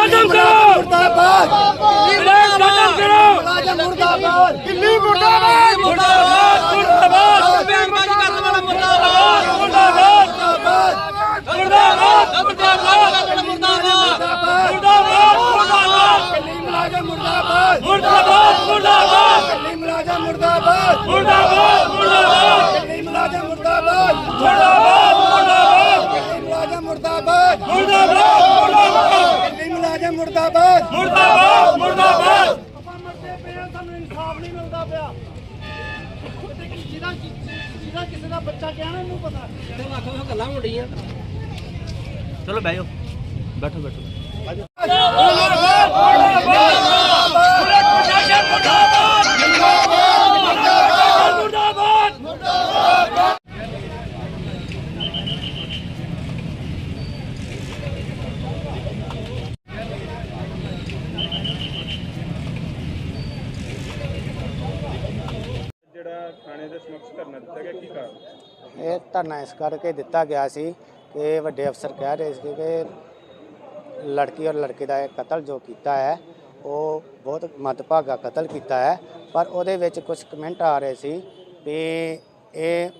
ਖਤਮ ਕਰੋ ਮੁਰਦਾਬਾਦ! ਕਰੋ ਮੁਲਾਜ਼ਮ ਮੁਰਦਾਬਾਦ! ਦਿੱਲੀ ਕਿਸੇ ਦਾ ਬੱਚਾ ਕਹਿਣਾ ਇਹਨੂੰ ਪਤਾ। ਚਲੋ ਬਹਿ ਜਾਓ। ਬੈਠੋ ਬੈਠੋ। ਥਾਣੇ ਦੇ ਸਮਕਸ਼ ਕਰਨਾ ਦਿੱਤਾ ਗਿਆ, ਕੀ ਕਾਰਨ? ਇਹ ਧਰਨਾ ਇਸ ਕਰਕੇ ਦਿੱਤਾ ਗਿਆ ਸੀ ਕਿ ਵੱਡੇ ਅਫਸਰ ਕਹਿ ਰਹੇ ਸੀ ਕਿ ਲੜਕੀ ਔਰ ਲੜਕੇ ਦਾ ਇਹ ਕਤਲ ਜੋ ਕੀਤਾ ਹੈ, ਉਹ ਬਹੁਤ ਮੱਦਭਾਗਾ ਕਤਲ ਕੀਤਾ ਹੈ, ਪਰ ਉਹਦੇ ਵਿੱਚ ਕੁਝ ਕਮੈਂਟ ਆ ਰਹੇ ਸੀ ਵੀ ਇਹ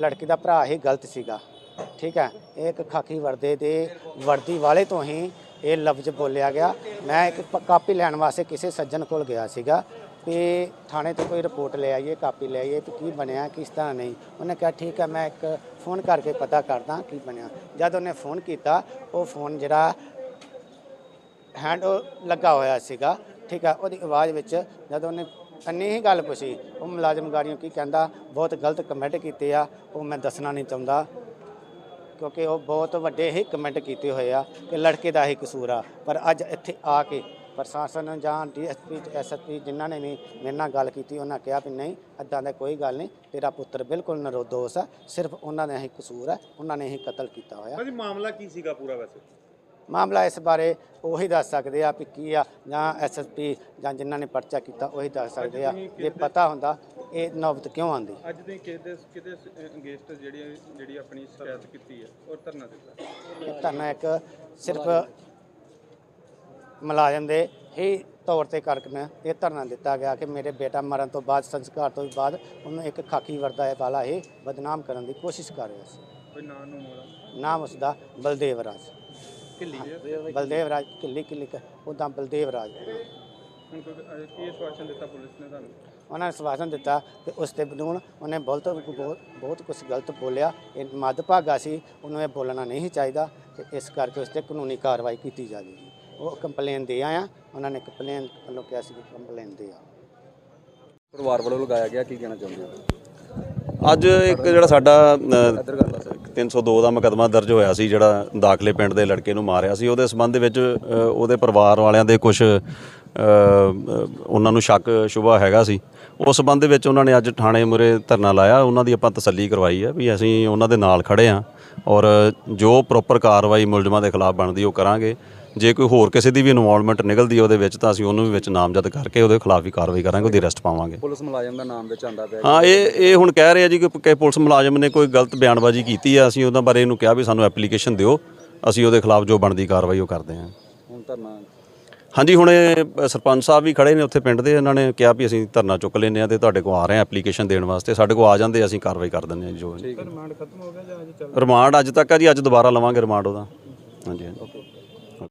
ਲੜਕੀ ਦਾ ਭਰਾ ਹੀ ਗਲਤ ਸੀਗਾ। ਠੀਕ ਹੈ, ਇਹ ਇੱਕ ਖਾਕੀ ਵਰਦੇ ਦੇ ਵਰਦੀ ਵਾਲੇ ਤੋਂ ਹੀ ਇਹ ਲਫ਼ਜ਼ ਬੋਲਿਆ ਗਿਆ। ਮੈਂ ਇੱਕ ਕਾਪੀ ਲੈਣ ਵਾਸਤੇ ਕਿਸੇ ਸੱਜਣ ਕੋਲ ਗਿਆ ਸੀਗਾ ਵੀ ਥਾਣੇ ਤੋਂ ਕੋਈ ਰਿਪੋਰਟ ਲੈ ਆਈਏ, ਕਾਪੀ ਲੈ ਆਈਏ ਵੀ ਕੀ ਬਣਿਆ, ਕਿਸ ਤਰ੍ਹਾਂ ਨਹੀਂ। ਉਹਨੇ ਕਿਹਾ, ਠੀਕ ਹੈ, ਮੈਂ ਇੱਕ ਫੋਨ ਕਰਕੇ ਪਤਾ ਕਰਦਾ ਕੀ ਬਣਿਆ। ਜਦ ਉਹਨੇ ਫੋਨ ਕੀਤਾ, ਉਹ ਫੋਨ ਜਿਹੜਾ ਹੈਂਡ ਲੱਗਾ ਹੋਇਆ ਸੀਗਾ, ਠੀਕ ਹੈ, ਉਹਦੀ ਆਵਾਜ਼ ਵਿੱਚ ਜਦ ਉਹਨੇ ਅੰਨੀ ਹੀ ਗੱਲ ਪੁੱਛੀ, ਉਹ ਮੁਲਾਜ਼ਮ ਗਾੜੀਆਂ ਕੀ ਕਹਿੰਦਾ, ਬਹੁਤ ਗਲਤ ਕਮੈਂਟ ਕੀਤੇ ਆ, ਉਹ ਮੈਂ ਦੱਸਣਾ ਨਹੀਂ ਚਾਹੁੰਦਾ। ਕਿਉਂਕਿ ਉਹ ਬਹੁਤ ਵੱਡੇ ਹੀ ਕਮੈਂਟ ਕੀਤੇ ਹੋਏ ਆ ਕਿ ਲੜਕੇ ਦਾ ਹੀ ਕਸੂਰ ਆ। ਪਰ ਅੱਜ ਇੱਥੇ ਆ ਕੇ ਪ੍ਰਸ਼ਾਸਨ ਜਾਂ ਡੀਐਸਪੀ ਐਸਐਸਪੀ ਜਿਨ੍ਹਾਂ ਨੇ ਵੀ ਮੇਰੇ ਨਾਲ ਗੱਲ ਕੀਤੀ ਉਹਨਾਂ ਕਿਹਾ ਵੀ ਨਹੀਂ ਅੱਦਾਂ ਦਾ ਕੋਈ ਗੱਲ ਨਹੀਂ ਤੇਰਾ ਪੁੱਤਰ ਬਿਲਕੁਲ ਨਿਰਦੋਸ਼ ਆ ਸਿਰਫ ਉਹਨਾਂ ਦਾ ਹੀ ਕਸੂਰ ਹੈ ਉਹਨਾਂ ਨੇ ਹੀ ਕਤਲ ਕੀਤਾ ਹੋਇਆ। ਭਾਜੀ ਮਾਮਲਾ ਕੀ ਸੀਗਾ ਪੂਰਾ ਵੈਸੇ? ਮਾਮਲਾ ਇਸ ਬਾਰੇ ਉਹੀ ਦੱਸ ਸਕਦੇ ਆ ਵੀ ਕੀ ਆ ਜਾਂ ਐਸਐਸਪੀ ਜਾਂ ਜਿਨ੍ਹਾਂ ਨੇ ਪਰਚਾ ਕੀਤਾ ਉਹੀ ਦੱਸ ਸਕਦੇ ਆ। ਜੇ ਪਤਾ ਹੁੰਦਾ ਇਹ ਨੌਬਤ ਕਿਉਂ ਆਂਦੀ ਅੱਜ ਦੇ ਕਿਤੇ ਕਿਤੇ ਅਗੇਂਸਟ ਜਿਹੜੀ ਜਿਹੜੀ ਆਪਣੀ ਸ਼ਿਕਾਇਤ ਕੀਤੀ ਹੈ ਔਰ ਧਰਨਾ ਦਿੱਤਾ। ਇਹ ਧਰਨਾ ਇੱਕ ਸਿਰਫ ਮੁਲਾਜ਼ਮ ਦੇ ਹੀ ਤੌਰ ਤੇ ਕਰਕੇ ਇਹ ਧਰਨਾ ਦਿੱਤਾ ਗਿਆ ਕਿ ਮੇਰੇ ਬੇਟਾ ਮਰਨ ਤੋਂ ਬਾਅਦ ਸੰਸਕਾਰ ਤੋਂ ਬਾਅਦ ਉਹਨੂੰ ਇੱਕ ਖਾਕੀ ਵਰਦਾ ਵਾਲਾ ਹੀ ਬਦਨਾਮ ਕਰਨ ਦੀ ਕੋਸ਼ਿਸ਼ ਕਰ ਰਿਹਾ ਸੀ। ਕੋਈ ਨਾਂ ਨੂੰ ਮੋੜਾ। ਨਾਮ ਉਸਦਾ ਬਲਦੇਵ ਰਾਜ। ਹੈ ਬਲਦੇਵ ਰਾਜ ਕਿੱਲੀ ਕਿੱਲੀ ਉਹਦਾ ਬਲਦੇਵ ਰਾਜ। ਹੁਣ ਕੋਈ ਅਹ, ਕੀ ਆਸ਼ਵਾਸਨ ਦਿੱਤਾ ਪੁਲਿਸ ਨੇ ਤੁਹਾਨੂੰ? ਉਹਨਾਂ ਨੇ ਸਵਾਸਨ ਦਿੱਤਾ ਕਿ ਉਸ ਤੇ ਬਨੂਨ ਉਹਨੇ ਬਹੁਤ ਬਹੁਤ ਬਹੁਤ ਕੁਝ ਗਲਤ ਬੋਲਿਆ। ਇਹ ਮੱਦਭਾਗਾ ਸੀ ਉਹਨੂੰ ਇਹ ਬੋਲਣਾ ਨਹੀਂ ਚਾਹੀਦਾ ਤੇ ਇਸ ਕਰਕੇ ਉਸ ਤੇ ਕਾਨੂੰਨੀ ਕਾਰਵਾਈ ਕੀਤੀ ਜਾਵੇਗੀ। ਉਹ ਕੰਪਲੇਨ ਦੇ ਆਇਆ। ਉਹਨਾਂ ਨੇ ਕੰਪਲੇਨ ਵੱਲੋਂ ਕਿਹਾ ਸੀ ਕਿ ਕੰਪਲੇਨ ਦੇ ਆ ਪਰਿਵਾਰ ਵੱਲੋਂ ਲਗਾਇਆ ਗਿਆ ਕੀ ਕਹਿਣਾ ਚਾਹੁੰਦੇ ਹੋ? ਅੱਜ ਇੱਕ ਜਿਹੜਾ ਸਾਡਾ ਅ, 302 ਦਾ ਮੁਕੱਦਮਾ ਦਰਜ ਹੋਇਆ ਸੀ ਜਿਹੜਾ ਦਾਖਲੇ ਪਿੰਡ ਦੇ ਲੜਕੇ ਨੂੰ ਮਾਰਿਆ ਸੀ। ਉਹਦੇ ਸਬੰਧ ਵਿੱਚ ਉਹਦੇ ਪਰਿਵਾਰ ਵਾਲਿਆਂ ਦੇ ਕੁਝ ਉਹਨਾਂ ਨੂੰ ਸ਼ੱਕ ਸ਼ੁਬਾ ਹੈਗਾ ਸੀ। ਉਸ ਸਬੰਧ ਵਿੱਚ ਉਹਨਾਂ ਨੇ ਅੱਜ ਥਾਣੇ ਮੁਰੇ ਧਰਨਾ ਲਾਇਆ। ਉਹਨਾਂ ਦੀ ਆਪਾਂ ਤਸੱਲੀ ਕਰਵਾਈ ਹੈ ਵੀ ਅਸੀਂ ਉਹਨਾਂ ਦੇ ਨਾਲ ਖੜੇ ਹਾਂ ਔਰ ਜੋ ਪ੍ਰੋਪਰ ਕਾਰਵਾਈ ਮੁਲਜ਼ਮਾਂ ਦੇ ਖਿਲਾਫ ਬਣਦੀ ਉਹ ਕਰਾਂਗੇ। ਜੇ ਕੋਈ ਹੋਰ ਕਿਸੇ ਦੀ ਵੀ ਇਨਵੋਲਵਮੈਂਟ ਨਿਕਲਦੀ ਹੈ ਉਹਦੇ ਵਿੱਚ ਤਾਂ ਅਸੀਂ ਉਹਨੂੰ ਵੀ ਵਿੱਚ ਨਾਮਜ਼ਦ ਕਰਕੇ ਉਹਦੇ ਖਿਲਾਫ ਵੀ ਕਾਰਵਾਈ ਕਰਾਂਗੇ ਉਹਦੀ ਅਰੈਸਟ ਪਾਵਾਂਗੇ। ਪੁਲਿਸ ਮੁਲਾਜ਼ਮ ਦਾ ਨਾਮ ਵਿੱਚ ਆਂਦਾ ਪਿਆ। ਹਾਂ ਇਹ ਇਹ ਹੁਣ ਕਹਿ ਰਹੇ ਆ ਜੀ ਕਿ ਕਿ ਪੁਲਿਸ ਮੁਲਾਜ਼ਮ ਨੇ ਕੋਈ ਗਲਤ ਬਿਆਨਬਾਜ਼ੀ ਕੀਤੀ ਆ ਅਸੀਂ ਉਹਨਾਂ ਬਾਰੇ ਇਹਨੂੰ ਕਿਹਾ ਵੀ ਸਾਨੂੰ ਐਪਲੀਕੇਸ਼ਨ ਦਿਓ ਅਸੀਂ ਉਹਦੇ ਖਿਲਾਫ ਜੋ ਬਣਦੀ ਕਾਰਵਾਈ ਉਹ ਕਰਦੇ ਹਾਂ ਹੁਣ ਧਰਨਾ ਹਾਂਜੀ ਹੁਣ ਇਹ ਸਰਪੰਚ ਸਾਹਿਬ ਵੀ ਖੜੇ ਨੇ ਉੱਥੇ ਪਿੰਡ ਦੇ ਇਹਨਾਂ ਨੇ ਕਿਹਾ ਵੀ ਅਸੀਂ ਧਰਨਾ ਚੁੱਕ ਲੈਂਦੇ ਆ ਤੇ ਤੁਹਾਡੇ ਕੋਲ ਆ ਰਹੇ ਆ ਐਪਲੀਕੇਸ਼ਨ ਦੇਣ ਵਾਸਤੇ ਸਾਡੇ ਕੋਲ ਆ ਜਾਂਦੇ ਅਸੀਂ ਕਾਰਵਾਈ ਕਰ ਦਿੰਦੇ ਆ ਜੋ ਰਿਮਾਂਡ ਖਤਮ ਹੋ ਗਿਆ ਜਾਂ ਅਜੇ ਚੱਲ ਰਿਮਾਂਡ ਅੱਜ ਤੱਕ ਆ ਜੀ ਅੱਜ ਦੁਬਾਰਾ ਲਵਾਂਗੇ ਰਿਮਾਂਡ ਉਹਦਾ। ਹਾਂਜੀ ਹਾਂਜੀ।